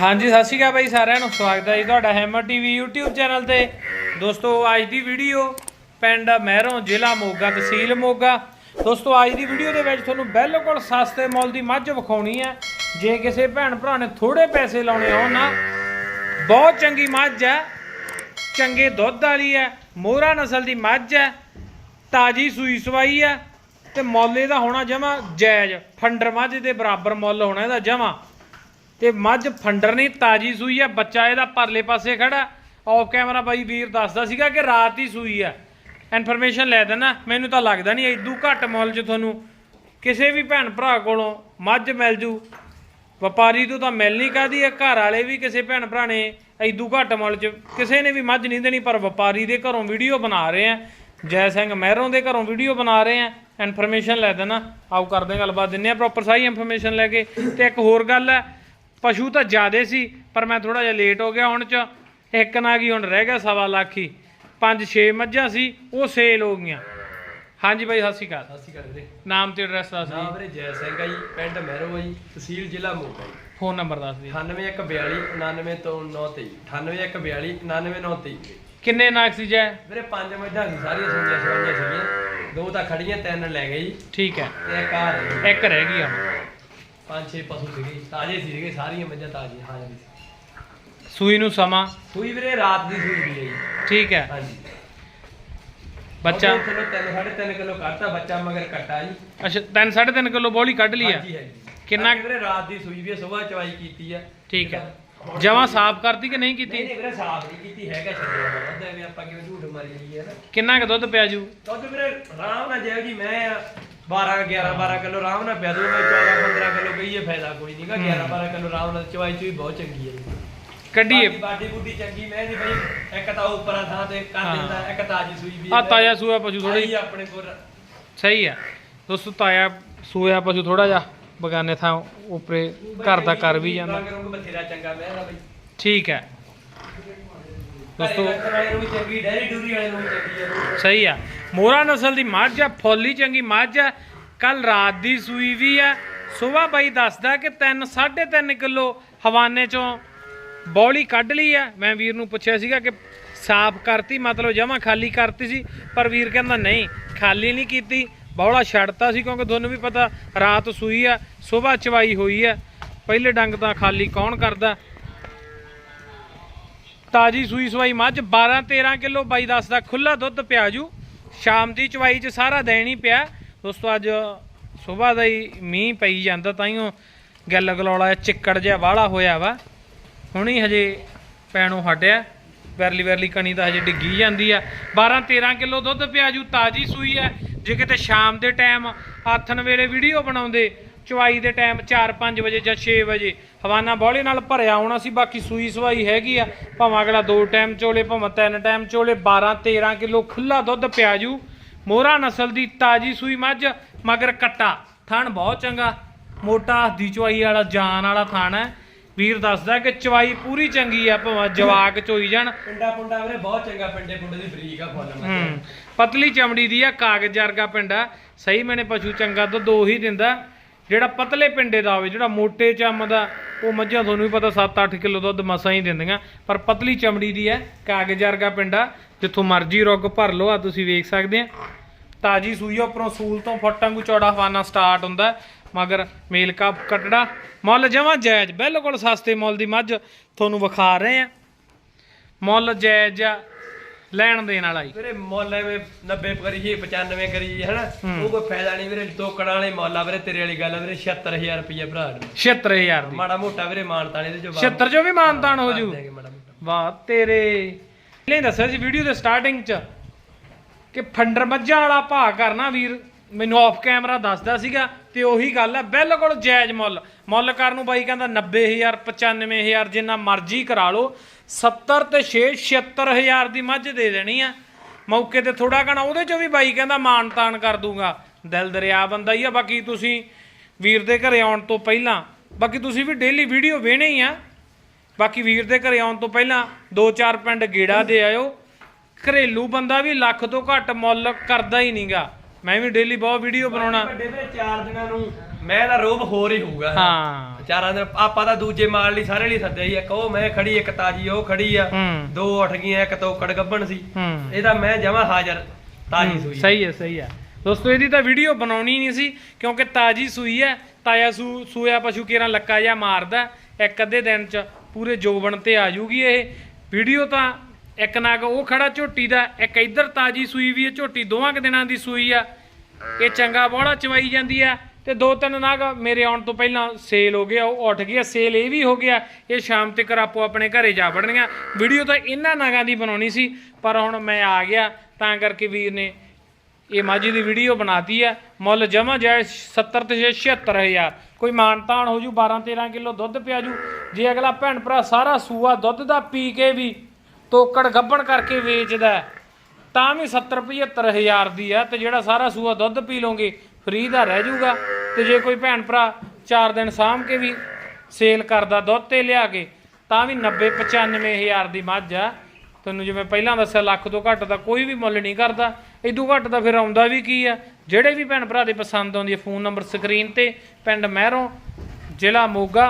ਹਾਂਜੀ, ਸਤਿ ਸ਼੍ਰੀ ਅਕਾਲ ਬਾਈ ਸਾਰਿਆਂ ਨੂੰ। ਸਵਾਗਤ ਹੈ ਜੀ ਤੁਹਾਡਾ ਹੈਮਰ ਟੀਵੀ YouTube ਚੈਨਲ ਤੇ। ਦੋਸਤੋ, ਅੱਜ ਦੀ ਵੀਡੀਓ ਪਿੰਡ ਮਹਿਰੋਂ, ਜ਼ਿਲ੍ਹਾ ਮੋਗਾ, ਤਹਿਸੀਲ ਮੋਗਾ। ਦੋਸਤੋ, ਅੱਜ ਦੀ ਵੀਡੀਓ ਦੇ ਵਿੱਚ ਤੁਹਾਨੂੰ ਬਿਲਕੁਲ ਸਸਤੇ ਮੁੱਲ ਦੀ ਮੱਝ ਵਿਖਾਉਣੀ ਹੈ। ਜੇ ਕਿਸੇ ਭੈਣ ਭਰਾ ਨੇ ਥੋੜੇ ਪੈਸੇ ਲਾਉਣੇ ਹੋਣ ਨਾ, ਬਹੁਤ ਚੰਗੀ ਮੱਝ ਹੈ। ਚੰਗੇ ਦੁੱਧ ਵਾਲੀ ਹੈ। ਮੋਹਰਾ ਨਸਲ ਦੀ ਮੱਝ ਹੈ। ਤਾਜੀ ਸੂਈ ਸਵਾਈ ਹੈ। ਤੇ ਮੁੱਲ ਇਹਦਾ ਹੋਣਾ ਜਮਾ ਜਾਇਜ਼। ਫੰਡਰ ਮੱਝ ਦੇ ਬਰਾਬਰ ਮੁੱਲ ਹੋਣਾ ਇਹਦਾ ਜਮਾ। ਤੇ ਮੱਝ ਫੰਡਰ ਨਹੀਂ, ਤਾਜੀ ਸੂਈ ਆ ਬੱਚਾ ਇਹਦਾ ਪਰਲੇ ਪਾਸੇ ਖੜਾ। ਆਫ ਕੈਮਰਾ ਬਾਈ ਵੀਰ ਦੱਸਦਾ ਸੀਗਾ ਕਿ ਰਾਤ ਹੀ ਸੂਈ ਆ ਇਨਫੋਰਮੇਸ਼ਨ ਲੈ ਦੇਣਾ, ਮੈਨੂੰ ਤਾਂ ਲੱਗਦਾ ਨਹੀਂ ਐਦੂ ਘੱਟ ਮੁੱਲ 'ਚ ਤੁਹਾਨੂੰ ਕਿਸੇ ਵੀ ਭੈਣ ਭਰਾ ਕੋਲੋਂ ਮੱਝ ਮਿਲ ਜੂ। ਵਪਾਰੀ ਤੋਂ ਤਾਂ ਮਿਲਣੀ ਨਹੀਂ ਕਾਦੀ ਹੈ ਘਰ ਵਾਲੇ ਵੀ ਕਿਸੇ ਭੈਣ ਭਰਾ ਨੇ ਐਦੂ ਘੱਟ ਮੁੱਲ 'ਚ ਕਿਸੇ ਨੇ ਵੀ ਮੱਝ ਨਹੀਂ ਦੇਣੀ, ਪਰ ਵਪਾਰੀ ਦੇ ਘਰੋਂ ਵੀਡੀਓ ਬਣਾ ਰਹੇ ਆ। ਜੈ ਸਿੰਘ ਮਹਿਰੋਂ ਦੇ ਘਰੋਂ ਵੀਡੀਓ ਬਣਾ ਰਹੇ ਆ। ਇਨਫੋਰਮੇਸ਼ਨ ਲੈ ਦੇਣਾ। ਆਓ ਕਰਦੇ ਹਾਂ ਗੱਲਬਾਤ। ਦਿੰਨੇ ਆ ਪ੍ਰੋਪਰ ਸਾਰੀ ਇਨਫੋਰਮੇਸ਼ਨ ਲੈ ਕੇ। ਤੇ ਇੱਕ ਹੋਰ ਗੱਲ ਹੈ ਪਸ਼ੂ ਤਾਂ ਜ਼ਿਆਦੇ ਸੀ ਪਰ ਮੈਂ ਥੋੜਾ ਜਿਹਾ ਲੇਟ ਹੋ ਗਿਆ ਹੁਣ ਚ। ਇੱਕ ਨਾ ਕੀ ਹੁਣ ਰਹਿ ਗਿਆ ਸਵਾ ਲੱਖ ਹੀ। ਪੰਜ ਛੇ ਮੱਝਾਂ ਸੀ ਉਹ ਸੇਲ ਹੋ ਗਈਆਂ। ਹਾਂਜੀ ਬਾਈ ਸਤਿ ਸ਼੍ਰੀ ਅਕਾਲ। ਸਤਿ ਸ਼੍ਰੀ ਅਕਾਲ ਵੀਰੇ। ਨਾਮ ਤੇ ਐਡਰੈਸ ਦੱਸ ਨਾਮ ਵੀਰੇ ਜੈ ਸਿੰਘ ਆ ਜੀ ਪਿੰਡ ਮਹਿਰੋ ਆ ਜੀ ਤਹਿਸੀਲ ਜ਼ਿਲ੍ਹਾ ਮੋਗਾ ਜੀ। ਫੋਨ ਨੰਬਰ ਦੱਸ ਦਿਓ 9142 99 ਤੋਂ 923 9842 99 923 ਕਿੰਨੇ ਨਾਗ ਸੀ ਜੈ? ਵੀਰੇ ਪੰਜ ਮੱਝਾਂ ਸੀ ਸਾਰੀਆਂ ਸੁਣੀਆਂ ਸੁਣੀਆਂ ਸੀਗੀਆਂ। ਦੋ ਤਾਂ ਖੜੀਆਂ ਤਿੰਨ ਲੈ ਗਏ ਜੀ। ਠੀਕ ਹੈ। ਤੇ ਇੱਕ ਆ ਰਹੀ। ਇੱਕ ਰਹਿ ਗਈ ਹੁਣ ਪੰਜ ਛੇ ਪਸ਼ੂ ਸੀਗੇ ਤਾਜ਼ੇ ਸੀਗੇ ਸਾਰੀਆਂ ਮੱਝਾਂ ਤਾਜ਼ੀਆਂ ਹਾਂ ਜੀ। ਸੂਈ ਨੂੰ ਸਮਾਂ? ਸੂਈ ਵੀਰੇ ਰਾਤ ਦੀ ਸੂਈ ਵੀ ਹੈ ਜੀ। ਠੀਕ ਹੈ। ਹਾਂਜੀ ਬੱਚਾ? ਉਹ ਚਲੋ 3 3.5 ਕਿਲੋ ਕੱਟਾ ਬੱਚਾ ਮਗਰ ਕੱਟਾ ਜੀ। ਅੱਛਾ 3 3.5 ਕਿਲੋ ਬੋਲੀ ਕੱਢ ਲਈ ਆ? ਹਾਂਜੀ ਹਾਂਜੀ। ਕਿੰਨਾ- ਵੀਰੇ ਰਾਤ ਦੀ ਸੂਈ ਵੀ ਸਵੇਰ ਚਵਾਈ ਕੀਤੀ ਆ। ਠੀਕ ਹੈ। ਜਮਾਂ ਸਾਫ਼ ਕਰਤੀ ਕਿ ਨਹੀਂ ਨਹੀਂ ਕੀਤੀ? ਨਹੀਂ ਵੀਰੇ ਸਾਫ਼ ਨਹੀਂ ਕੀਤੀ ਹੈਗਾ ਛੱਡਿਆ ਹੋਇਆ ਵੀ ਆਪਾਂ ਕਿਵੇਂ ਝੂਠ ਮਾਰੀ ਜਾਈਏ ਨਾ। ਕਿੰਨਾ ਕੁ ਦੁੱਧ ਪਿਆ ਜੂ? ਦੁੱਧ ਵੀਰੇ ਆਰਾਮ ਨਾਲ ਜਿਹੋ ਜੀ ਮੈਂ ਆ 12 11 12 ਕਿਲੋ ਆਰਾਮ ਨਾਲ ਪਿਆ ਦੂ ਮੈਂ 14 15 ਕਿਲੋ ਕਹੀਏ ਫਾਇਦਾ ਕੋਈ ਨਹੀਂਗਾ 11 12 ਕਿਲੋ ਆਰਾਮ ਨਾਲ ਚਵਾਈ ਚੂਈ ਬਹੁਤ ਚੰਗੀ ਹੈ ਜੀ। ਕੱਢੀਏ। ਬਾਡੀ ਬੁੱਡੀ ਚੰਗੀ ਮੈਂ ਜੀ ਬਈ ਇੱਕ ਤਾਂ ਉੱਪਰਾਂ ਥਾਂ ਤੇ ਕਰ ਹਾਂ। ਦਿੰਦਾ ਇੱਕ ਤਾਜੀ ਸੂਈ ਵੀ ਆ ਤਾਜ਼ਾ ਸੂਆ ਪਸ਼ੂ ਥੋੜੀ ਆਹੀ ਆਪਣੇ ਕੋਲ। ਸਹੀ ਹੈ ਦੋਸਤੋ ਤਾਇਆ ਸੂਆ ਪਸ਼ੂ ਥੋੜਾ ਜਿਹਾ। ਬਗਾਨੇ ਥਾਂ ਉਪਰੇ ਘਰ ਦਾ ਕਰ ਵੀ ਜਾਂਦਾ। ਰੰਗ ਰੁੰਗ ਬਥੇਰਾ ਚੰਗਾ ਮੈਂ ਨਾ ਬਈ। ਠੀਕ ਹੈ। ਦੋਸਤੋ ਦੋਸਤੋ ਨੂੰ ਵੀ ਚੰਗੀ ਡੈਰੀ ਡੂਰੀ ਵਾਲੇ ਨੂੰ ਵੀ ਚੰਗੀ ਹੈ ਸਹੀ ਆ। ਮੋਰਾ ਨਸਲ ਦੀ ਮੱਝ ਆ ਫੁੱਲੀ ਚੰਗੀ ਮੱਝ ਆ। ਕੱਲ ਰਾਤ ਦੀ ਸੂਈ ਵੀ ਆ। ਸਵੇਰ ਬਾਈ ਦੱਸਦਾ ਕਿ 3 3.5 ਕਿਲੋ ਹਵਾਨੇ ਚੋਂ ਬੌਲੀ ਕੱਢ ਲਈ ਆ। ਮੈਂ ਵੀਰ ਨੂੰ ਪੁੱਛਿਆ ਸੀਗਾ ਕਿ ਸਾਫ਼ ਕਰਤੀ ਮਤਲਬ ਜਮਾ ਖਾਲੀ ਕਰਤੀ ਸੀ ਪਰ ਵੀਰ ਕਹਿੰਦਾ ਨਹੀਂ ਖਾਲੀ ਨਹੀਂ ਕੀਤੀ। ਬੌਲਾ ਛੱਡਤਾ ਸੀ ਕਿਉਂਕਿ ਤੁਹਾਨੂੰ ਵੀ ਪਤਾ ਰਾਤ ਸੂਈ ਆ, ਸਵੇਰ ਚਵਾਈ ਹੋਈ ਆ। ਪਹਿਲੇ ਡੰਗ ਤਾਂ ਖਾਲੀ ਕੌਣ ਕਰਦਾ? ਤਾਜੀ ਸੂਈ ਸਵਾਈ ਮੱਝ 12 13 ਕਿਲੋ ਬਾਈ ਦੱਸਦਾ ਖੁੱਲਾ ਦੁੱਧ ਪਿਆ ਜੂ। ਸ਼ਾਮ ਦੀ ਚਵਾਈ 'ਚ ਸਾਰਾ ਦੇਣ ਹੀ ਪਿਆ। ਦੋਸਤੋ ਅੱਜ ਸਵੇਰ ਦਾ ਹੀ ਮੀਂਹ ਪਈ ਜਾਂਦਾ, ਤਾਈਓ ਗੱਲ ਗਲੋਲਾ ਜਿਹਾ ਚਿੱਕੜ ਜਿਹਾ ਵਾਲਾ ਹੋਇਆ ਵਾ। ਹੁਣੀ ਹਜੇ ਪੈਣੋਂ ਹਟਿਆ। ਵੈਰਲੀ ਵੈਰਲੀ ਕਣੀ ਤਾਂ ਹਜੇ ਡਿੱਗੀ ਜਾਂਦੀ ਆ। 12 13 ਕਿਲੋ ਦੁੱਧ ਪਿਆ ਜੂ, ਤਾਜੀ ਸੂਈ ਆ। ਜੇ ਕਿਤੇ ਸ਼ਾਮ ਦੇ ਟਾਈਮ ਆਥਣ ਵੇਲੇ ਵੀਡੀਓ ਬਣਾਉਂਦੇ ਚਵਾਈ ਦੇ ਟਾਈਮ 4-5 ਵਜੇ ਜਾਂ 6 ਵਜੇ, ਹਵਾਨਾ ਬੋਲੇ ਨਾਲ ਭਰਿਆ ਹੋਣਾ ਸੀ, ਬਾਕੀ ਸੂਈ ਸਵਾਈ ਹੈਗੀ ਆ। ਭਾਵੇਂ ਅਗਲਾ ਦੋ ਟਾਈਮ ਚੋਲੇ, ਭਾਵੇਂ ਤਿੰਨ ਟਾਈਮ ਚੋਲੇ 12-13 ਕਿਲੋ ਖੁੱਲਾ ਦੁੱਧ ਪਿਆਜੂ ਮੋਹਰਾ ਨਸਲ ਦੀ ਤਾਜੀ ਸੂਈ ਮੱਝ, ਮਗਰ ਕੱਟਾ। ਥਣ ਬਹੁਤ ਚੰਗਾ। ਮੋਟਾ ਹੱਦੀ ਚਵਾਈ ਵਾਲਾ, ਜਾਨ ਵਾਲਾ ਥਣ ਹੈ। ਵੀਰ ਦੱਸਦਾ ਕਿ ਚਵਾਈ ਪੂਰੀ ਚੰਗੀ ਆ ਭਾਵੇਂ ਜਵਾਕ ਚੋਈ ਜਾਣ। ਪਿੰਡਾ ਪੁੰਡਾ ਵੀਰੇ ਬਹੁਤ ਚੰਗਾ ਪਿੰਡੇ ਪੁੰਡੇ ਦੀ ਬਰੀਕ ਆ ਫੁੱਲ ਹੂੰ ਪਤਲੀ ਚਮੜੀ ਦੀ ਆ ਕਾਗਜ਼ ਵਰਗਾ ਪਿੰਡਾ ਸਹੀ ਮੈਨੇ ਪਸ਼ੂ ਚੰਗਾ ਦੁੱਧ ਉਹੀ ਦਿੰਦਾ। ਜਿਹੜਾ ਪਤਲੇ ਪਿੰਡੇ ਦਾ ਹੋਵੇ ਜਿਹੜਾ ਮੋਟੇ ਚੰਮ ਦਾ ਉਹ ਮੱਝਾਂ ਤੁਹਾਨੂੰ ਵੀ ਪਤਾ 7-8 ਕਿਲੋ ਦੁੱਧ ਮਸਾਂ ਹੀ ਦਿੰਦੀਆਂ। ਪਰ ਪਤਲੀ ਚਮੜੀ ਦੀ ਹੈ ਕਾਗਜ਼ ਵਰਗਾ ਪਿੰਡਾ ਜਿੱਥੋਂ ਮਰਜ਼ੀ ਰੁੱਗ ਭਰ ਲਓ ਆ ਤੁਸੀਂ ਵੇਖ ਸਕਦੇ ਆ। ਤਾਜੀ ਸੂਈ ਉੱਪਰੋਂ ਸੂਲ ਤੋਂ ਫੁੱਟਾਂ ਨੂੰ ਚੌੜਾ ਹਵਾਨਾ ਸਟਾਰਟ ਹੁੰਦਾ। ਮਗਰ ਮੇਲ ਕਾਪ ਕੱਟੜਾ। ਮੁੱਲ ਜਮਾਂ ਜਾਇਜ਼ ਬਿਲਕੁਲ ਸਸਤੇ ਮੁੱਲ ਦੀ ਮੱਝ ਤੁਹਾਨੂੰ ਵਿਖਾ ਰਹੇ ਆ ਮੁੱਲ ਜਾਇਜ਼ ਲੈਣ ਦੇਣ ਵਾਲਾ ਹੀ ਵੀਰੇ ਮੁੱਲ ਐਵੇਂ 90 ਕਰੀਏ 95 ਕਰੀਏ ਹਨਾ? ਹੂੰ। ਉਹ ਕੋਈ ਫਾਇਦਾ ਨਹੀਂ ਵੀਰੇ ਤੋਕੜਾਂ ਵਾਲੇ ਮੁੱਲ ਆ ਵੀਰੇ ਤੇਰੇ ਵਾਲੀ ਗੱਲ ਆ ਵੀਰੇ 76000 ਰੁਪਏ ਭਰਾ ਨੂੰ 76000 ਦੀ। ਮਾੜਾ ਮੋਟਾ ਵੀਰੇ ਮਾਨਤਾ ਨੇ ਇਹਦੇ ਚੋਂ 76 ਚੋਂ ਵੀ ਮਾਨਤਾਨ ਹੋ ਜੂ। ਕਰ ਵਾਹ ਤੇਰੇ। ਪਹਿਲੇ ਦੱਸਿਆ ਸੀ ਵੀਡੀਓ ਦੇ ਸਟਾਰਟਿੰਗ ਚ ਕਿ ਫੰਡਰ ਮੱਝਾਂ ਵਾਲਾ ਭਾਅ ਕਰਨਾ ਵੀਰ। ਮੈਨੂੰ ਆਫ ਕੈਮਰਾ ਦੱਸਦਾ ਸੀਗਾ ਤੇ ਉਹੀ ਗੱਲ ਹੈ ਬਿਲਕੁਲ ਜਾਇਜ਼ ਮੁੱਲ। ਮੁੱਲ ਕਰਨ ਨੂੰ ਬਾਈ ਕਹਿੰਦਾ 90000 95000 ਜਿੰਨਾ ਮਰਜ਼ੀ ਕਰਾ ਲਓ। 70 ਤੇ 6 76000 ਦੀ ਮੱਝ ਦੇ ਦੇਣੀ ਆ। ਮੌਕੇ ਤੇ ਥੋੜਾ ਘਣਾ ਉਹਦੇ ਚੋਂ ਵੀ ਬਾਈ ਕਹਿੰਦਾ ਮਾਨ ਤਾਨ ਕਰ ਦੂੰਗਾ। ਦਿਲ ਦਰਿਆ ਬੰਦਾ ਹੀ ਆ, ਬਾਕੀ ਤੁਸੀਂ ਵੀਰ ਦੇ ਘਰੇ ਆਉਣ ਤੋਂ ਪਹਿਲਾਂ, ਬਾਕੀ ਤੁਸੀਂ ਵੀ ਡੇਲੀ ਵੀਡੀਓ ਵੇਣੇ ਹੀ ਆ। ਬਾਕੀ ਵੀਰ ਦੇ ਘਰੇ ਆਉਣ ਤੋਂ ਪਹਿਲਾਂ ਦੋ ਚਾਰ ਪਿੰਡ ਗੇੜਾ ਦੇ ਆਇਓ। ਘਰੇਲੂ ਬੰਦਾ ਵੀ ਲੱਖ ਤੋਂ ਘੱਟ ਮੁੱਲ ਕਰਦਾ ਹੀ ਨਹੀਂਗਾ ਮੈਂ ਵੀ ਡੇਲੀ ਬਹੁਤ ਵੀਡੀਓ ਬਣਾਉਣਾ। ਵੱਡੇ ਵੀਰੇ 4 ਦਿਨਾਂ ਨੂੰ ਮੈਂ ਦਾ ਰੋਬ ਹੋਰ ਹੀ ਹੋਊਗਾ। ਹਾਂ। ਚਾਰਾਂ ਦਿਨ ਆਪਾਂ ਤਾਂ ਦੂਜੇ ਮਾਲ ਲਈ ਸਾਰੇ ਲਈ ਸੱਦਿਆ ਹੀ ਇੱਕ ਉਹ ਮੈਂ ਖੜੀ ਇੱਕ ਤਾਜੀ ਉਹ ਖੜੀ ਆ। ਦੋ ਉੱਠ ਗਈਆਂ ਇੱਕ ਤੋਕੜ ਗੱਭਣ ਸੀ। ਇਹਦਾ ਮੈਂ ਜਮਾ ਹਾਜ਼ਰ ਤਾਜੀ ਸੂਈ ਸਹੀ ਹੈ ਸਹੀ ਹੈ। ਦੋਸਤੋ ਇਹਦੀ ਤਾਂ ਵੀਡੀਓ ਬਣਾਉਣੀ ਨਹੀਂ ਸੀ ਕਿਉਂਕਿ ਤਾਜੀ ਸੂਈ ਹੈ ਤਾਇਆ ਸੂ ਸੂਇਆ ਪਸ਼ੂ ਕਿਰਾਂ ਲੱਕਾ ਜਾਂ ਮਾਰਦਾ ਇੱਕ ਅੱਧੇ ਦਿਨ ਚ ਪੂਰੇ ਜੋਬਣ ਤੇ ਆ ਜੂਗੀ ਇਹ। ਵੀਡੀਓ ਤਾਂ ਇੱਕ ਨਾਗ ਉਹ ਖੜਾ ਝੋਟੀ ਦਾ, ਇੱਕ ਇੱਧਰ ਤਾਜੀ ਸੂਈ ਵੀ ਹੈ ਝੋਟੀ ਦੋਵਾਂ ਕੁ ਦਿਨਾਂ ਦੀ ਸੂਈ ਆ। ਇਹ ਚੰਗਾ ਬੋੜਾ ਚਵਾਈ ਜਾਂਦੀ ਆ ਤੇ ਦੋ ਤਿੰਨ ਨਾਗ ਮੇਰੇ ਆਉਣ ਤੋਂ ਪਹਿਲਾਂ ਸੇਲ ਹੋ ਗਿਆ, ਉਹ ਉੱਠ ਗਿਆ, ਸੇਲ ਇਹ ਵੀ ਹੋ ਗਿਆ, ਇਹ ਸ਼ਾਮ ਤੱਕ ਆਪੋ ਆਪਣੇ ਘਰੇ ਜਾ ਵੜਨੀਆਂ। ਵੀਡੀਓ ਤਾਂ ਇਹਨਾਂ ਨਾਗਾਂ ਦੀ ਬਣਾਉਣੀ ਸੀ, ਪਰ ਹੁਣ ਮੈਂ ਆ ਗਿਆ, ਤਾਂ ਕਰਕੇ ਵੀਰ ਨੇ ਇਹ ਮਾਜੀ ਦੀ ਵੀਡੀਓ ਬਣਾਤੀ ਹੈ ਮੁੱਲ ਜਮਾ ਜਾਇ 70 ਤੇ 76000 ਕੋਈ ਮਾਨਤਾਨ ਹੋ ਜੂ 12 13 ਕਿਲੋ ਦੁੱਧ ਪਿਆ ਜੂ। ਜੇ ਅਗਲਾ ਭੈਣ ਭਰਾ ਸਾਰਾ ਸੂਆ ਦੁੱਧ ਦਾ ਪੀ ਕੇ ਵੀ ਤੋਕੜ ਗੱਬਣ ਕਰਕੇ ਵੇਚਦਾ ਤਾਂ ਵੀ 70 75000 ਦੀ ਆ ਤੇ ਜਿਹੜਾ ਸਾਰਾ ਸੂਆ ਦੁੱਧ ਪੀ ਲੋਗੇ ਫ੍ਰੀ ਦਾ ਰਹਿ ਜੂਗਾ ਤੇ ਜੇ ਕੋਈ ਭੈਣ ਭਰਾ 4 ਦਿਨ ਸਾਂਭ ਕੇ ਵੀ ਸੇਲ ਕਰਦਾ ਦੁੱਧ ਤੇ ਲਿਆ ਕੇ, ਤਾਂ ਵੀ 90 95000 ਦੀ ਮੱਝ ਆ। ਤੁਹਾਨੂੰ ਜਿਵੇਂ ਪਹਿਲਾਂ ਦੱਸਿਆ, ਲੱਖ ਤੋਂ ਘੱਟ ਦਾ ਕੋਈ ਵੀ ਮੁੱਲ ਨਹੀਂ ਕਰਦਾ। ਇਦੋਂ ਘੱਟ ਦਾ ਫਿਰ ਆਉਂਦਾ ਵੀ ਕੀ ਆ? ਜਿਹੜੇ ਵੀ ਭੈਣ ਭਰਾ ਦੇ ਪਸੰਦ ਆਉਂਦੀ ਹੈ ਫੋਨ ਨੰਬਰ ਸਕਰੀਨ ਤੇ ਪਿੰਡ ਮਹਿਰੋਂ, ਜ਼ਿਲ੍ਹਾ ਮੋਗਾ